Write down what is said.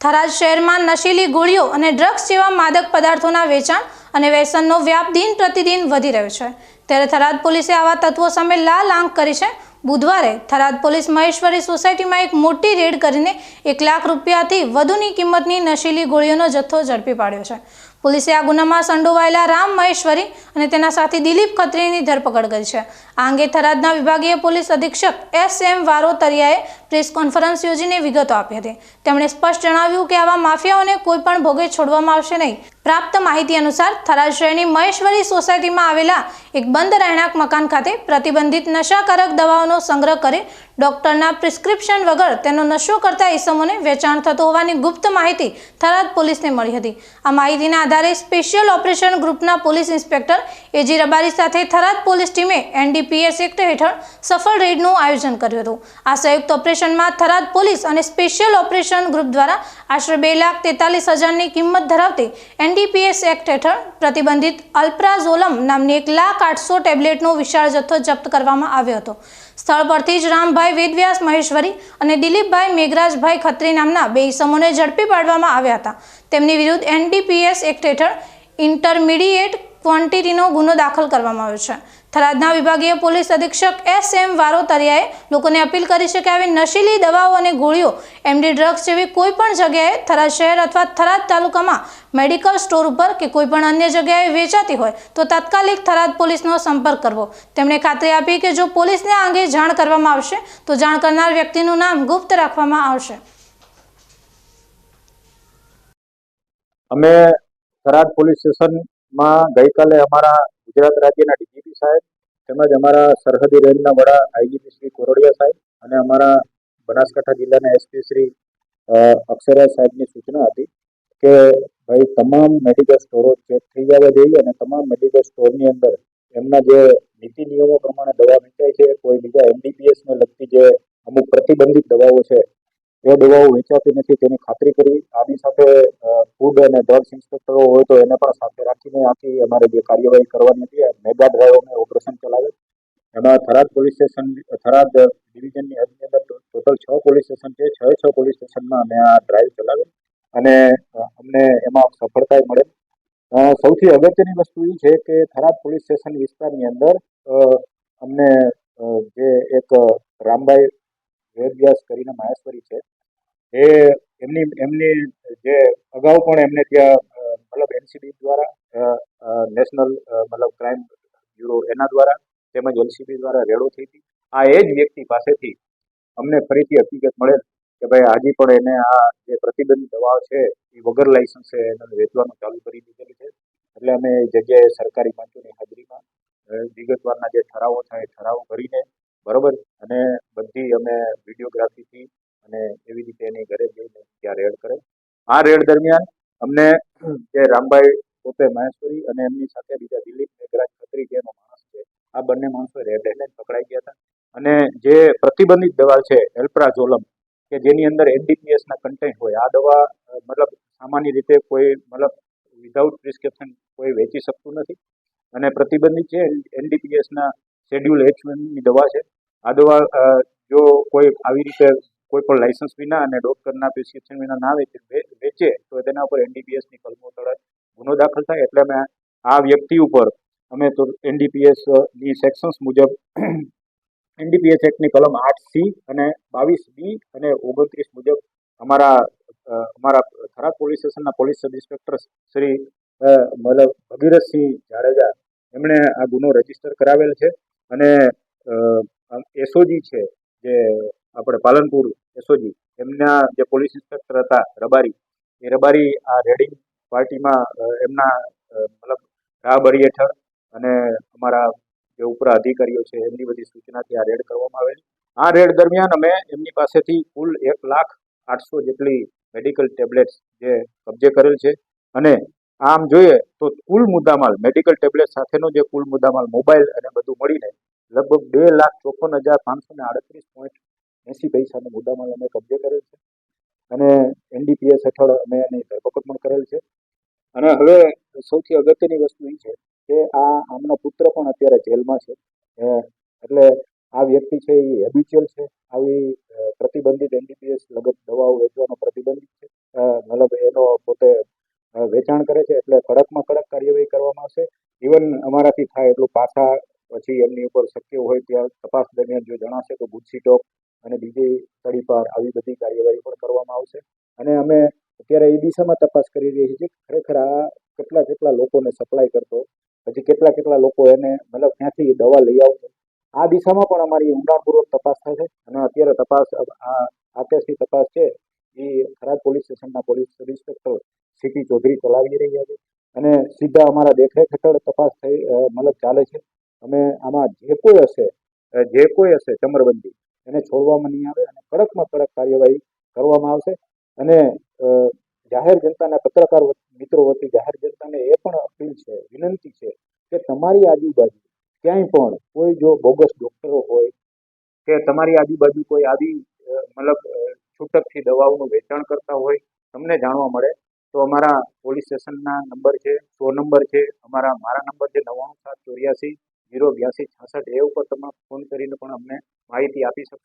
થરાદ શહેરમાં નશીલી ગોળીઓ અને ડ્રગ્સ જેવા માદક પદાર્થોના વેચાણ અને વ્યસનનો વ્યાપ દિન પ્રતિદિન વધી રહ્યો છે. ત્યારે થરાદ પોલીસે આવા તત્વો સામે લાલ આંખ કરી છે બુધવારે થરાદ પોલીસ મહેશ્વરી સોસાયટીમાં એક મોટી રેડ કરીને એક લાખ રૂપિયાથી વધુની કિંમતની નશીલી ગોળીઓનો જથ્થો ઝડપી પાડ્યો છે. પોલીસે આ ગુનામાં સંડોવાયેલા રામ મહેશ્વરી અને તેના સાથી દિલીપ ખત્રીની ધરપકડ કરી છે. આ અંગે થરાદના વિભાગીય પોલીસ અધિક્ષક એસ એમ વારોતરિયાએ પ્રેસ કોન્ફરન્સ યોજીને વિગતો આપી હતી. તેમણે સ્પષ્ટ જણાવ્યું કે આવા માફિયાઓને કોઈ પણ ભોગે છોડવામાં આવશે નહીં. પ્રાપ્ત માહિતી અનુસાર થરાદ શહેરની મહેશ્વરી સોસાયટીમાં આવેલા એક બંધ રહેણાંક મકાન ખાતે પ્રતિબંધિત નશાકારક દવાઓનો સંગ્રહ કરી ડોક્ટરના પ્રિસ્ક્રિપ્શન વગર તેનો નશો કરતા ઈસમોને વેચાણ થતું હોવાની ગુપ્ત માહિતી થરાદ પોલીસને મળી હતી. આ માહિતીના આધારે સ્પેશિયલ ઓપરેશન ગ્રુપના police inspector A G Rabari સાથે થરાદ પોલીસ ટીમે એનડીપીએસ એક્ટ હેઠળ સફળ રેડનું આયોજન કર્યું હતું. આ સંયુક્ત ઓપરેશનમાં થરાદ પોલીસ અને સ્પેશિયલ ઓપરેશન ગ્રુપ દ્વારા આશરે બે લાખ તેતાલીસ હજારની કિંમત ધરાવતી એનડીપીએસ એક્ટ હેઠળ પ્રતિબંધિત અલ્પ્રાઝોલમ નામની એક લાખ આઠસો ટેબ્લેટનો વિશાળ જથ્થો જપ્ત કરવામાં આવ્યો હતો. સ્થળ પરથી જ રામભાઈ વેદવ્યાસ મહેશ્વરી અને દિલીપભાઈ મેઘરાજભાઈ ખત્રી નામના બે ઇસમોને ઝડપી પાડવામાં આવ્યા હતા. તેમની વિરુદ્ધ એનડીપીએસ એક્ટ હેઠળ ઇન્ટરમીડિયેટ ક્વોન્ટિટીનો ગુનો દાખલ કરવામાં આવ્યો છે. થરાદના વિભાગીય પોલીસ અધિક્ષક એસ એમ વારોતરિયાએ લોકોને અપીલ કરી છે કે આવી નશીલી દવાઓ અને ગોળીઓ, એમડી ડ્રગ્સ જેવી કોઈ પણ જગ્યાએ થરાદ શહેર અથવા થરાદ તાલુકામાં મેડિકલ સ્ટોર ઉપર કે કોઈપણ અન્ય જગ્યાએ વેચાતી હોય, તો તાત્કાલિક થરાદ પોલીસનો સંપર્ક કરવો. તેમણે ખાતરી આપી કે જો પોલીસને આ અંગે જાણ કરવામાં આવશે, તો જાણ કરનાર વ્યક્તિનું નામ ગુપ્ત રાખવામાં આવશે. અમે થરાદ પોલીસ સ્ટેશનમાં ગઈકાલે અમારા ગુજરાત રાજ્યના ડીજીપી સાહેબ તેમજ અમારા સરહદી રેન્જના વડા આઈજીપી શ્રી કોરડિયા સાહેબ અને અમારા બનાસકાંઠા જિલ્લાના એસપી શ્રી અક્ષરા સાહેબની સૂચના હતી કે ભાઈ તમામ મેડિકલ સ્ટોરો ચેક થઈ જવા જોઈએ અને તમામ મેડિકલ સ્ટોરની અંદર એમના જે નીતિ નિયમો પ્રમાણે દવા વેચાય છે કોઈ બીજા એમડીપીએસને લગતી જે અમુક પ્રતિબંધિત દવાઓ છે એ દવાઓ વેચાતી નથી, તેની ખાતરી કરવી. આની સાથે ફૂડ અને ડ્રગ્સ ઇન્સ્પેક્ટરો હોય તો એને પણ સાથે રાખીને આખી અમારે જે કાર્યવાહી કરવાની હતી મેગા ડ્રાઈવ અમે ઓપરેશન ચલાવે. એમાં થરાદ પોલીસ સ્ટેશન થરાદ ડિવિઝનની હદની અંદર ટોટલ છ પોલીસ સ્ટેશન છે. છ છ પોલીસ સ્ટેશનમાં અમે આ ડ્રાઈવ ચલાવે. અને અમને એમાં સફળતા મળે. સૌથી અગત્યની વસ્તુ એ છે કે થરાદ પોલીસ સ્ટેશન વિસ્તારની અંદર અમને જે એક, રામભાઈ વેદવ્યાસ કરીને માહેશ્વરી છે. એ એમની એમની જે અગાઉ પણ એમને ત્યાં મતલબ એનસીબી દ્વારા નેશનલ મતલબ ક્રાઇમ બ્યુરો એના દ્વારા તેમજ એલસીબી દ્વારા રેડો થઈ હતી. આ એ જ વ્યક્તિ પાસેથી અમને ફરીથી હકીકત મળેલ કે ભાઈ હજી પણ એને આ જે પ્રતિબંધિત દવાઓ છે એ વગર લાયસન્સે એને વેચવાનું ચાલુ કરી દીધેલું છે. એટલે અમે એ જગ્યાએ સરકારી પંચોની હાજરીમાં વિગતવારના જે ઠરાવો થાય એ ઠરાવો કરીને બરોબર અને બધી અમે વિડીયોગ્રાફીથી અને એવી રીતે એની ઘરે જઈને ત્યાં રેડ કરે. આ રેડ દરમિયાન અમને જે રામભાઈ પોતે મહેશ્વરી અને એમની સાથે બીજા દિલીપ મેઘરાજ ખત્રી જેનો માણસ છે, આ બંને માણસો રેડ હેન્ડ પકડાઈ ગયા હતા. અને જે પ્રતિબંધિત દવા છે, એલ્પ્રાઝોલમ, કે જેની અંદર એનડીપીએસના કન્ટેન્ટ હોય, આ દવા મતલબ સામાન્ય રીતે કોઈ, મતલબ વિધાઉટ પ્રિસ્ક્રિપ્શન કોઈ વેચી શકતું નથી. અને પ્રતિબંધિત છે એનડીપીએસના શેડ્યુલ એચની દવા છે આ દવા અ, જો કોઈ આવી રીતે કોઈ પણ લાયસન્સ વિના અને ડોક્ટરના પ્રિસ્ક્રિપ્શન વિના ના વેચે તો તેના ઉપર એનડીપીએસની કલમો તળે ગુનો દાખલ થાય. એટલે અમે આ વ્યક્તિ ઉપર અમે તો એનડીપીએસની સેક્શન્સ મુજબ એનડીપીએસ એક્ટની કલમ આઠ સી અને બાવીસ બી અને ઓગણત્રીસ મુજબ અમારા અમારા થરાદ પોલીસ સ્ટેશનના પોલીસ સબ ઇન્સ્પેક્ટર શ્રી મતલબ ભગીરથસિંહ જાડેજા એમણે આ ગુનો રજિસ્ટર કરાવેલ છે. અને એસઓજી છે, જે આપણે પાલનપુર એસઓજી, એમના જે પોલીસ ઇન્સ્પેક્ટર હતા, રબારી, એ રબારી આ રેડિંગ પાર્ટીમાં એમના મતલબ રાહબરી હેઠળ અને અમારા જે ઉપરા અધિકારીઓ છે, એમની બધી સૂચનાથી આ રેડ કરવામાં આવેલી. આ રેડ દરમિયાન અમે એમની પાસેથી કુલ એક લાખ આઠસો જેટલી મેડિકલ ટેબ્લેટ્સ જે કબજે કરેલ છે. અને આમ જોઈએ તો કુલ મુદ્દામાલ, મેડિકલ ટેબ્લેટ સાથેનો જે કુલ મુદ્દામાલ, મોબાઈલ અને બધું મળીને લગભગ બે લાખ ચોપન હજાર પાંચસો ને આડત્રીસ પોઈન્ટ એંસી પૈસાનો મુદ્દામાં અમે કબજે કરેલ છે. અને એનડીપીએસ હેઠળ અમે એની ધરપકડ પણ કરેલ છે. અને હવે સૌથી અગત્યની વસ્તુ એ છે કે આ આમનો પુત્ર પણ અત્યારે જેલમાં છે. એટલે આ વ્યક્તિ છે એ હેબિચ્યુઅલ છે. આવી પ્રતિબંધિત એનડીપીએસ લગત દવાઓ વેચવાનો પ્રતિબંધિત છે. મતલબ એનો પોતે વેચાણ કરે છે. એટલે કડકમાં કડક કાર્યવાહી કરવામાં આવશે. ઇવન અમારાથી થાય એટલું પાછા પછી એમની ઉપર શક્ય હોય ત્યાં તપાસ દરમિયાન જો જણાશે તો ગુજસી ટોક અને બીજી તડીપાર આવી બધી કાર્યવાહી પણ કરવામાં આવશે. અને અમે અત્યારે એ દિશામાં તપાસ કરી રહી છીએ ખરેખર આ કેટલા કેટલા લોકોને સપ્લાય કરતો, પછી કેટલા કેટલા લોકો એને મતલબ ક્યાંથી દવા લઈ આવતો, આ દિશામાં પણ અમારી ઊંડાણપૂર્વક તપાસ થશે. અને અત્યારે તપાસ આ કેસની તપાસ છે, એ ખરાબ પોલીસ સ્ટેશનના police sub inspector C P Chaudhary ચલાવી રહ્યા છે. અને સીધા અમારા દેખરેખ હેઠળ તપાસ થઈ મતલબ ચાલે છે. અમે આમાં જે કોઈ હશે જે કોઈ હશે ચમરબંધી, એને છોડવામાં નહીં આવે અને કડકમાં કડક કાર્યવાહી કરવામાં આવશે. અને જાહેર જનતાના પત્રકાર મિત્રો વતી જાહેર જનતાને એ પણ અપીલ છે, વિનંતી છે કે તમારી આજુબાજુ ક્યાંય પણ કોઈ જો બોગસ ડોક્ટરો હોય કે તમારી આજુબાજુ કોઈ આવી મતલબ છૂટકથી દવાઓનું વેચાણ કરતા હોય, તમને જાણવા મળે, તો અમારા પોલીસ સ્ટેશનના નંબર છે, સો નંબર છે, અમારા મારા નંબર છે, નવ્વાણું સાત ચોર્યાસી જીરો બ્યાસી છાસઠ એ ઉપર તમે ફોન કરીને પણ અમને માહિતી આપી શકો.